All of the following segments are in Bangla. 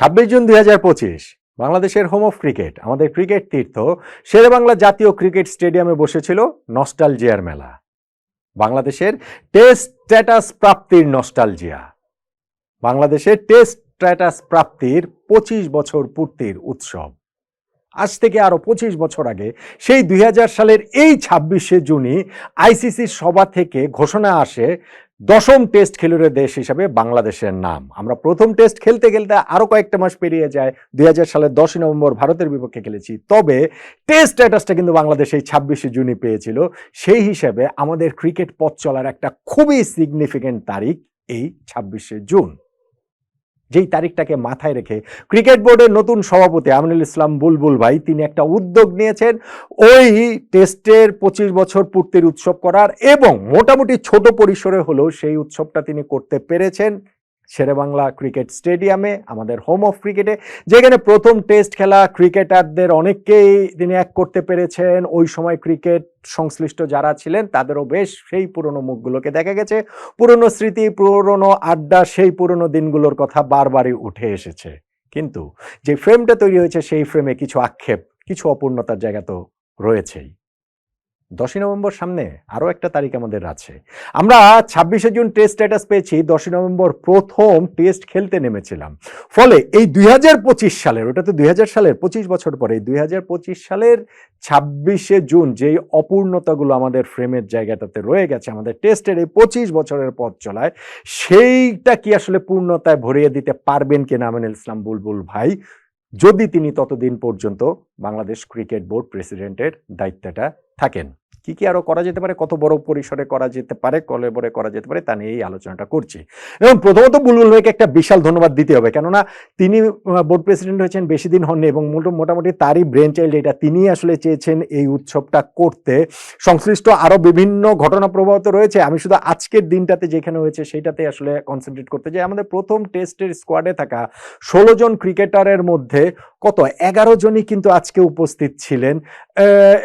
ছাব্বিশ জুন দুই হাজার পঁচিশ, বাংলাদেশের হোম অফ ক্রিকেট আমাদের ক্রিকেট তীর্থ, শেরেবাংলা জাতীয় ক্রিকেট স্টেডিয়ামে বসেছিল নস্টালজিয়ার মেলা। বাংলাদেশের টেস্ট স্ট্যাটাস প্রাপ্তির নস্টালজিয়া বাংলাদেশের টেস্ট স্ট্যাটাস প্রাপ্তির পঁচিশ বছর পূর্তির উৎসব। আজ থেকে আরও পঁচিশ বছর আগে, সেই দুই হাজার সালের এই ছাব্বিশে জুনই আইসিসির সভা থেকে ঘোষণা আসে দশম টেস্ট খেলুড়ে দেশ হিসাবে বাংলাদেশের নাম। আমরা প্রথম টেস্ট খেলতে খেলতে আরও কয়েকটা মাস পেরিয়ে যায়। দুই হাজার সালের দশই নভেম্বর ভারতের বিপক্ষে খেলেছি। তবে টেস্ট স্ট্যাটাসটা কিন্তু বাংলাদেশ এই ছাব্বিশে জুনই পেয়েছিল। সেই হিসাবে আমাদের ক্রিকেট পথ চলার একটা খুবই সিগনিফিকেন্ট তারিখ এই ছাব্বিশে জুন। যেই তারিখটাকে মাথায় রেখে ক্রিকেট বোর্ডের নতুন সভাপতি আমিনুল ইসলাম বুলবুল ভাই তিনি একটা উদ্যোগ নিয়েছেন ওই টেস্টের পঁচিশ বছর পূর্তির উৎসব করার এবং মোটামুটি ছোট পরিসরে হলেও সেই উৎসবটা তিনি করতে পেরেছেন। শেরেবাংলা ক্রিকেট স্টেডিয়ামে, আমাদের হোম অফ ক্রিকেটে যেখানে প্রথম টেস্ট খেলা ক্রিকেটারদের অনেককেই তিনি এক করতে পেরেছেন। ওই সময় ক্রিকেট সংশ্লিষ্ট যারা ছিলেন, তাদেরও বেশ সেই পুরনো মুখগুলোকে দেখা গেছে। পুরনো স্মৃতি, পুরনো আড্ডা, সেই পুরনো দিনগুলোর কথা বারবারই উঠে এসেছে। কিন্তু যে ফ্রেমটা তৈরি হয়েছে, সেই ফ্রেমে কিছু আক্ষেপ, কিছু অপূর্ণতার জায়গা তো রয়েছেই। দশই নভেম্বর সামনে আরও একটা তারিখ আমাদের আছে। আমরা ছাব্বিশে জুন টেস্ট স্ট্যাটাস পেয়েছি, দশই নভেম্বর প্রথম টেস্ট খেলতে নেমেছিলাম। ফলে এই দুই হাজার পঁচিশ সালের, ওটা তো দুই হাজার সালের, পঁচিশ বছর পরে, এই দুই হাজার পঁচিশ সালের ছাব্বিশে জুন যেই অপূর্ণতাগুলো আমাদের ফ্রেমের জায়গাটাতে রয়ে গেছে, আমাদের টেস্টের এই পঁচিশ বছরের পথ চলায়, সেইটা কি আসলে পূর্ণতায় ভরিয়ে দিতে পারবেন কিনা আমিনুল ইসলাম বুলবুল ভাই? যদি তিনি ততদিন পর্যন্ত বাংলাদেশ ক্রিকেট বোর্ড প্রেসিডেন্টের দায়িত্বটা থাকেন। কি কি আরও করা যেতে পারে, কত বড় পরিসরে করা যেতে পারে, কলে বড়ে করা যেতে পারে, তা নিয়ে এই আলোচনাটা করছি। এবং প্রথমত বুলবুল ভাইকে একটা বিশাল ধন্যবাদ দিতে হবে, কেননা তিনি বোর্ড প্রেসিডেন্ট হয়েছেন, বেশি দিন হননি এবং মোটামুটি তারই ব্রেন চাইল্ড এটা। তিনি আসলে চেয়েছেন এই উৎসবটা করতে। সংশ্লিষ্ট আরও বিভিন্ন ঘটনা প্রবাহ তো রয়েছে, আমি শুধু আজকের দিনটাতে যেখানে হয়েছে সেইটাতে আসলে কনসেন্ট্রেট করতে চাই। আমাদের প্রথম টেস্টের স্কোয়াডে থাকা ষোলো জন ক্রিকেটারের মধ্যে কত? এগারো জনই কিন্তু আজকে উপস্থিত ছিলেন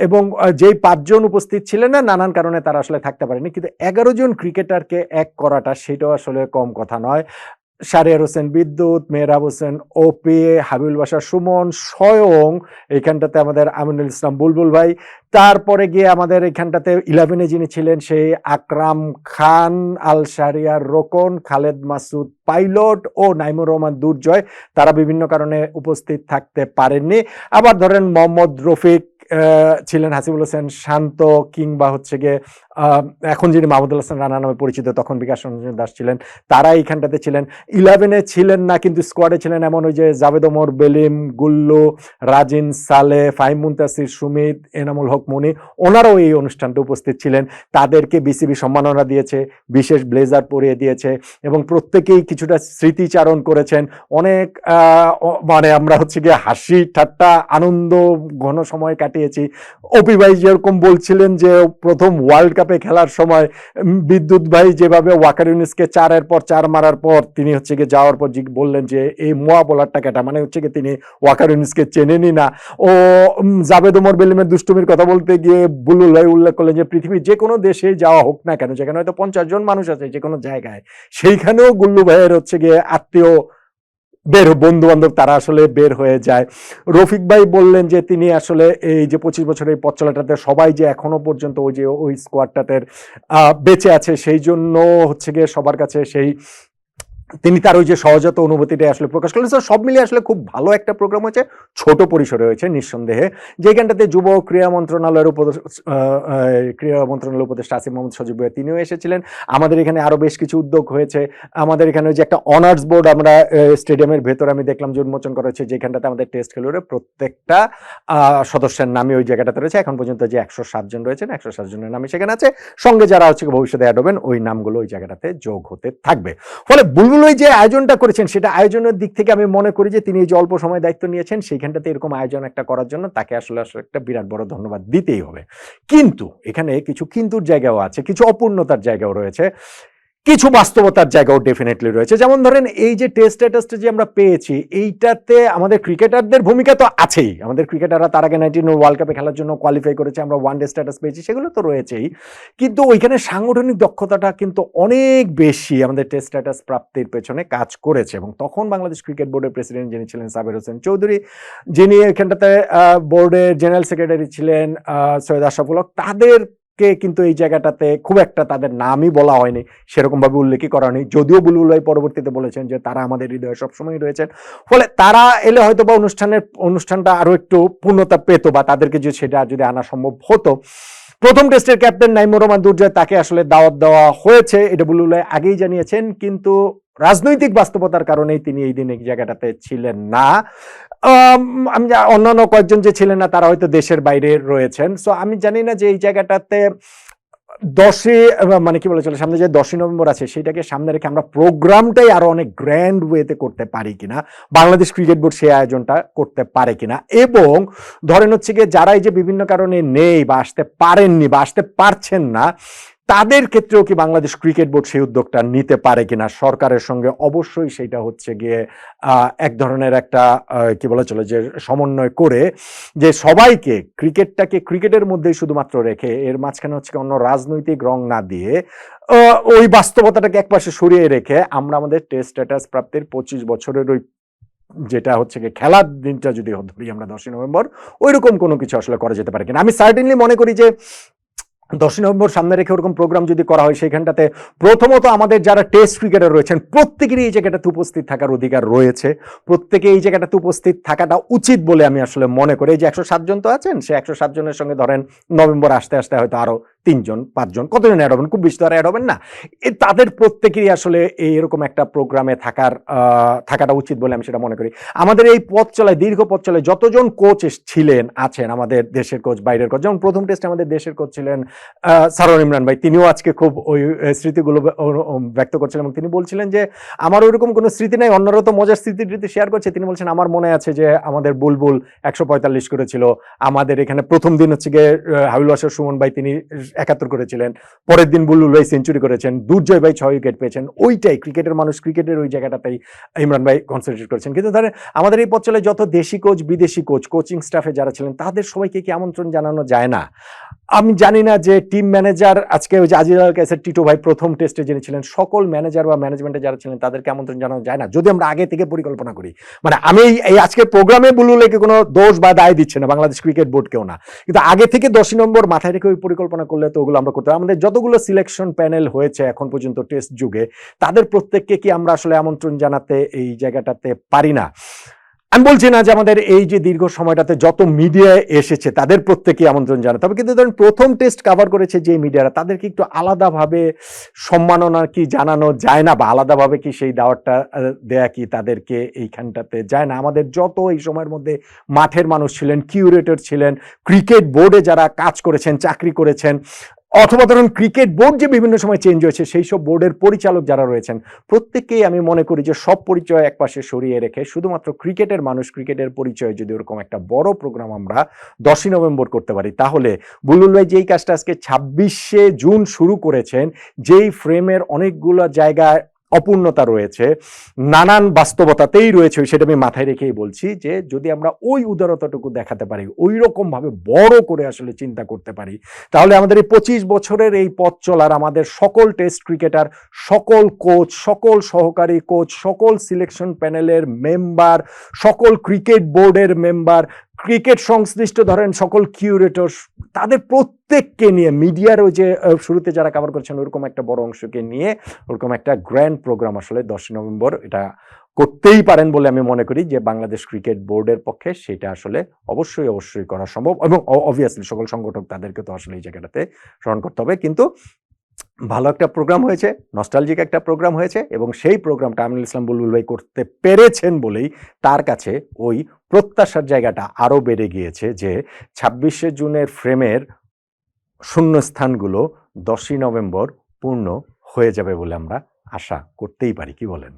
এবং যেই পাঁচজন উপস্থিত ছিলেন না, নানান কারণে তারা আসলে থাকতে পারেনি। কিন্তু এগারো জন ক্রিকেটারকে এক করাটা, সেটাও আসলে কম কথা নয়। শারিয়ার হোসেন বিদ্যুৎ, মেহরাব হোসেন ওপি, হাবিবুল বাসা সুমন স্বয়ং এইখানটাতে আমাদের আমিনুল ইসলাম বুলবুল ভাই। তারপরে গিয়ে আমাদের এখানটাতে ইলেভেনে যিনি ছিলেন সেই আকরাম খান, আল শারিয়ার রোকন, খালেদ মাসুদ পাইলট ও নাইমুর রহমান দুর্জয়। তারা বিভিন্ন কারণে উপস্থিত থাকতে পারেননি। আবার ধরেন মোহাম্মদ রফিক ছিলেন হাসিবুল হোসেন শান্ত কিংবা হচ্ছে গিয়ে এখন যিনি মাহমুদুল হাসান রানা নামে পরিচিত, তখন বিকাশ রঞ্জন দাস ছিলেন। তারা এইখানটাতে ছিলেন। ইলেভেনে ছিলেন না, কিন্তু স্কোয়াডে ছিলেন এমন ওই যে জাভেদ ওমর, বেলিম, গুল্লু, রাজিন, সালে, ফাহিম মুন্তাসির, সুমিত, এনামুল হক, মনি, ওনারাও এই অনুষ্ঠানটা উপস্থিত ছিলেন। তাদেরকে বিসিবি সম্মাননা দিয়েছে, বিশেষ ব্লেজার পরিয়ে দিয়েছে এবং প্রত্যেকেই কিছুটা স্মৃতিচারণ করেছেন। অনেক মানে আমরা হচ্ছে গিয়ে হাসি, ঠাট্টা, আনন্দ, ঘন সময় কাটিয়েছি। অপি ভাই যেরকম বলছিলেন যে প্রথম ওয়ার্ল্ড কাপে খেলার সময় বিদ্যুৎ ভাই যেভাবে ওয়াকার ইউনিসকে চারের পর চার মারার পর তিনি হচ্ছে গিয়ে যাওয়ার পর বললেন যে, এই মোয়া বলারটা কেটা? মানে হচ্ছে গিয়ে তিনি ওয়াকার ইউনিসকে চেনেনই না। ও জাভেদ ওমর বেলিমের দুষ্টুমির কথা বলতে গিয়ে বুলুল ভাই উল্লেখ করলেন যে, পৃথিবীর যে কোনো দেশে যাওয়া হোক না কেন, যেখানে হয়তো পঞ্চাশ জন মানুষ আছে, যে কোনো জায়গায়, সেইখানেও গুল্লু ভাইয়ের হচ্ছে গিয়ে আত্মীয় বের বন্ধু বান্ধব তারা আসলে বের হয়ে যায়। রফিক ভাই বললেন যে তিনি আসলে এই যে পঁচিশ বছরের এই পথ চলাটাতে সবাই যে এখনও পর্যন্ত ওই যে ওই স্কোয়াডটাতে বেঁচে আছে, সেই জন্য হচ্ছে গিয়ে সবার কাছে সেই তিনি তার ওই যে সহজাত অনুভূতিটা আসলে প্রকাশ করলেন। So, সব মিলিয়ে আসলে খুব ভালো একটা প্রোগ্রাম হয়েছে। ছোট পরিসরে হয়েছে নিঃসন্দেহে। যেখানটাতে যুব ক্রীড়া মন্ত্রণালয়ের উপদেশ ক্রীড়া মন্ত্রণালয়ের উপদেষ্টা আসিফ মোহাম্মদ সজিব ভাই তিনিও এসেছিলেন। আমাদের এখানে আরও বেশ কিছু উদ্যোগ হয়েছে। আমাদের এখানে ওই যে একটা অনার্স বোর্ড আমরা স্টেডিয়ামের ভেতর আমি দেখলাম যে উন্মোচন করা হয়েছে যেখানটাতে আমাদের টেস্ট খেলুড়ে প্রত্যেকটা সদস্যের নামে ওই জায়গাটাতে রয়েছে। এখন পর্যন্ত যে একশো সাতজন রয়েছেন একশো সাতজনের নামে সেখানে আছে। সঙ্গে যারা হচ্ছে ভবিষ্যতে অ্যাড হবেন ওই নামগুলো ওই জায়গাটাতে যোগ হতে থাকবে। ফলে বুলবুল ওই যে আয়োজনটা করেছেন, সেটা আয়োজনের দিক থেকে আমি মনে করি যে তিনি যে অল্প সময় দায়িত্ব নিয়েছেন, সেইখানটাতে এরকম আয়োজন একটা করার জন্য তাকে আসলে আসলে একটা বিরাট বড় ধন্যবাদ দিতেই হবে। কিন্তু এখানে কিছু কিন্তুর জায়গাও আছে, কিছু অপূর্ণতার জায়গাও রয়েছে। কিছু বাস্তবতার জায়গাও ডেফিনেটলি রয়েছে। যেমন ধরেন এই যে টেস্ট স্ট্যাটাসটা যে আমরা পেয়েছি, এইটাতে আমাদের ক্রিকেটারদের ভূমিকা তো আছেই। আমাদের ক্রিকেটাররা তার আগে নাইনটিন ওয়ার্ল্ড কাপে খেলার জন্য কোয়ালিফাই করেছে, আমরা ওয়ান ডে স্ট্যাটাস পেয়েছি, সেগুলো তো রয়েছেই। কিন্তু ওইখানে সাংগঠনিক দক্ষতাটা কিন্তু অনেক বেশি আমাদের টেস্ট স্ট্যাটাস প্রাপ্তির পেছনে কাজ করেছে। এবং তখন বাংলাদেশ ক্রিকেট বোর্ডের প্রেসিডেন্ট যিনি ছিলেন সাবির হোসেন চৌধুরী, যিনি এখানটাতে বোর্ডের জেনারেল সেক্রেটারি ছিলেন সৈয়দ আশরাফুল তাদের কে কিন্তু এই জায়গাটাতে খুব একটা তাদের নামই বলা হয়নি সেরকম ভাবে উল্লেখই করা হয়নি। যদিও বুলবুল ভাই পরবর্তীতে বলেছেন যে তারা আমাদের হৃদয়ে সবসময় রয়েছেন। ফলে তারা এলে হয়তো বা অনুষ্ঠানের, অনুষ্ঠানটা আরও একটু পূর্ণতা পেতো বা তাদেরকে যে সেটা যদি আনা সম্ভব হতো। প্রথম টেস্টের ক্যাপ্টেন নাইমুর রহমান দুর্জয় তাকে আসলে দাওয়াত দেওয়া হয়েছে, এটা বুলবুল ভাই আগেই জানিয়েছেন, কিন্তু রাজনৈতিক বাস্তবতার কারণেই তিনি এই দিন এই জায়গাটাতে ছিলেন না। আম, অন্যান্য কয়েকজন যে ছিলেন না তারা হয়তো দেশের বাইরে রয়েছেন। সো আমি জানি না যে এই জায়গাটাতে দশই মানে কি বলে চলে সামনে যে দশই নভেম্বর আছে সেটাকে সামনে রেখে আমরা প্রোগ্রামটাই আরও অনেক গ্র্যান্ড ওয়েতে করতে পারি কিনা বাংলাদেশ ক্রিকেট বোর্ড সেই আয়োজনটা করতে পারে কিনা। এবং ধরেন হচ্ছে গিয়ে যারা এই যে বিভিন্ন কারণে নেই বা আসতে পারেননি বা আসতে পারছেন না তাদের ক্ষেত্রেও কি বাংলাদেশ ক্রিকেট বোর্ড সেই উদ্যোগটা নিতে পারে কিনা? সরকারের সঙ্গে অবশ্যই সেটা হচ্ছে গিয়ে এক ধরনের একটা কি বলা চলে যে সমন্বয় করে যে সবাইকে ক্রিকেটটাকে ক্রিকেটের মধ্যেই শুধুমাত্র রেখে, এর মাঝখানে হচ্ছে অন্য রাজনৈতিক রং না দিয়ে ওই বাস্তবতাটাকে একপাশে সরিয়ে রেখে আমরা আমাদের টেস্ট স্ট্যাটাস প্রাপ্তির পঁচিশ বছরের ওই যেটা হচ্ছে গিয়ে খেলার দিনটা যদি ধরি আমরা দশই নভেম্বর ওই রকম কোনো কিছু আসলে করা যেতে পারে কিনা? আমি সার্টেনলি মনে করি যে দশই নভেম্বর সামনে রেখে ওরকম প্রোগ্রাম যদি করা হয়, সেখানটাতে প্রথমত আমাদের যারা টেস্ট ক্রিকেটার রয়েছেন, প্রত্যেকেরই এই জায়গাটাতে উপস্থিত থাকার অধিকার রয়েছে। প্রত্যেকে এই জায়গাটাতে উপস্থিত থাকাটা উচিত বলে আমি আসলে মনে করি। এই যে একশো সাতজন তো আছেন, সে একশো সাতজনের সঙ্গে ধরেন নভেম্বর আসতে আসতে হয়তো আরও তিনজন পাঁচজন কতজন অ্যাড হবেন? খুব বেশি তো আর অ্যাড হবেন না। তাদের প্রত্যেকেরই আসলে এরকম একটা প্রোগ্রামে থাকার থাকাটা উচিত বলে আমি সেটা মনে করি। আমাদের এই পথ চলায় দীর্ঘ পথ চলায় যতজন কোচ ছিলেন আছেন আমাদের দেশের কোচ বাইরের কোচ যেমন প্রথম টেস্টে আমাদের দেশের কোচ ছিলেন সারোয়ার ইমরান ভাই। তিনিও আজকে খুব ওই স্মৃতিগুলো ব্যক্ত করছিলেন এবং তিনি বলছিলেন যে আমার ওইরকম কোনো স্মৃতি নাই অন্যরা তো মজার স্মৃতি টৃতি শেয়ার করছে। তিনি বলছেন আমার মনে আছে যে আমাদের বুলবুল একশো পঁয়তাল্লিশ করেছিল। আমাদের এখানে প্রথম দিন হচ্ছে গিয়ে আহ, হাবিবুল সুমন ভাই তিনি একাত্তর করেছিলেন, পরের দিন বুল্লুল ভাই সেঞ্চুরি করেছেন, দুর্জয় ভাই ছয় উইকেট পেয়েছেন, ওইটাই ক্রিকেটের মানুষ ক্রিকেটের ওই জায়গাটাতেই ইমরান ভাই কনসেন্ট্রেট করেছেন। কিন্তু ধরেন আমাদের এই পথ চলে, যত দেশি কোচ বিদেশি কোচ কোচিং স্টাফে যারা ছিলেন, তাদের সবাইকে কি আমন্ত্রণ জানানো যায় না? আমি জানি না যে টিম ম্যানেজার আজকে ওই যে আজিজ আল টিটো ভাই প্রথম টেস্টে যিনি ছিলেন, সকল ম্যানেজার বা ম্যানেজমেন্টে যারা ছিলেন, তাদেরকে আমন্ত্রণ জানানো যায় না। যদি আমরা আগে থেকে পরিকল্পনা করি মানে আমি এই- আজকের প্রোগ্রামে বুলুলেকে কোনো দোষ বা দায় দিচ্ছে না, বাংলাদেশ ক্রিকেট বোর্ডকেও না। কিন্তু আগে থেকে দশই নম্বর মাথায় রেখে ওই পরিকল্পনা করলে তো ওগুলো আমরা করতে। আমাদের যতগুলো সিলেকশন প্যানেল হয়েছে এখন পর্যন্ত টেস্ট যুগে, তাদের প্রত্যেককে কি আমরা আসলে আমন্ত্রণ জানাতে এই জায়গাটাতে পারি না? আমি বলছি না যে আমাদের এই যে দীর্ঘ সময়টাতে যত মিডিয়া এসেছে, তাদের প্রত্যেকে আমন্ত্রণ জানাতে হবে। কিন্তু ধরেন, প্রথম টেস্ট কভার করেছে যে মিডিয়ারা তাদেরকে একটু আলাদাভাবে সম্মাননা কি জানানো যায় না, বা আলাদাভাবে কি সেই দাওয়াতটা দেয়া কি তাদেরকে এইখানটাতে যায় না? আমাদের যত এই সময়ের মধ্যে মাঠের মানুষ ছিলেন কিউরেটর ছিলেন ক্রিকেট বোর্ডে যারা কাজ করেছেন, চাকরি করেছেন অথবা ধরুন ক্রিকেট বোর্ড যে বিভিন্ন সময় চেঞ্জ হয়েছে সেই সব বোর্ডের পরিচালক যারা রয়েছেন প্রত্যেককেই আমি মনে করি যে সব পরিচয় এক পাশে সরিয়ে রেখে, শুধুমাত্র ক্রিকেটের মানুষ ক্রিকেটের পরিচয় যদি ওরকম একটা বড় প্রোগ্রাম আমরা দশই নভেম্বর করতে পারি, তাহলে বুলুল ভাই যেই কাজটা আজকে ছাব্বিশে জুন শুরু করেছেন, যেই ফ্রেমের অনেকগুলো জায়গায় অপূর্ণতা রয়েছে, নানান বাস্তবতাতেই রয়েছে সেটা আমি মাথায় রেখেই বলছি যে যদি আমরা ওই উদারতাটুকু দেখাতে পারি ওই রকম ভাবে বড় করে আসলে চিন্তা করতে পারি, তাহলে আমাদের এই পঁচিশ বছরের এই পথ চলার আমাদের সকল টেস্ট ক্রিকেটার, সকল কোচ, সকল সহকারী কোচ, সকল সিলেকশন প্যানেলের মেম্বার, সকল ক্রিকেট বোর্ডের মেম্বার ক্রিকেট সংশ্লিষ্ট ধরেন সকল কিউরেটর তাদের প্রত্যেককে নিয়ে, মিডিয়ার ওই যে শুরুতে যারা কভার করছেন, ওরকম একটা বড় অংশকে নিয়ে, ওরকম একটা গ্র্যান্ড প্রোগ্রাম আসলে দশই নভেম্বর এটা করতেই পারেন বলে আমি মনে করি যে, বাংলাদেশ ক্রিকেট বোর্ডের পক্ষে সেটা আসলে অবশ্যই অবশ্যই করা সম্ভব এবং অবভিয়াসলি সকল সংগঠক তাদেরকে তো আসলে এই জায়গাটাতে স্মরণ করতে হবে। কিন্তু ভালো একটা প্রোগ্রাম হয়েছে নস্টালজিক একটা প্রোগ্রাম হয়েছে এবং সেই প্রোগ্রামটা আমিনুল ইসলাম বুলবুল ভাই করতে পেরেছেন বলেই তার কাছে ওই প্রত্যাশার জায়গাটা আরও বেড়ে গিয়েছে যে ছাব্বিশে জুনের ফ্রেমের শূন্যস্থানগুলো দশই নভেম্বর পূর্ণ হয়ে যাবে বলে আমরা আশা করতেই পারি। কি বলেন?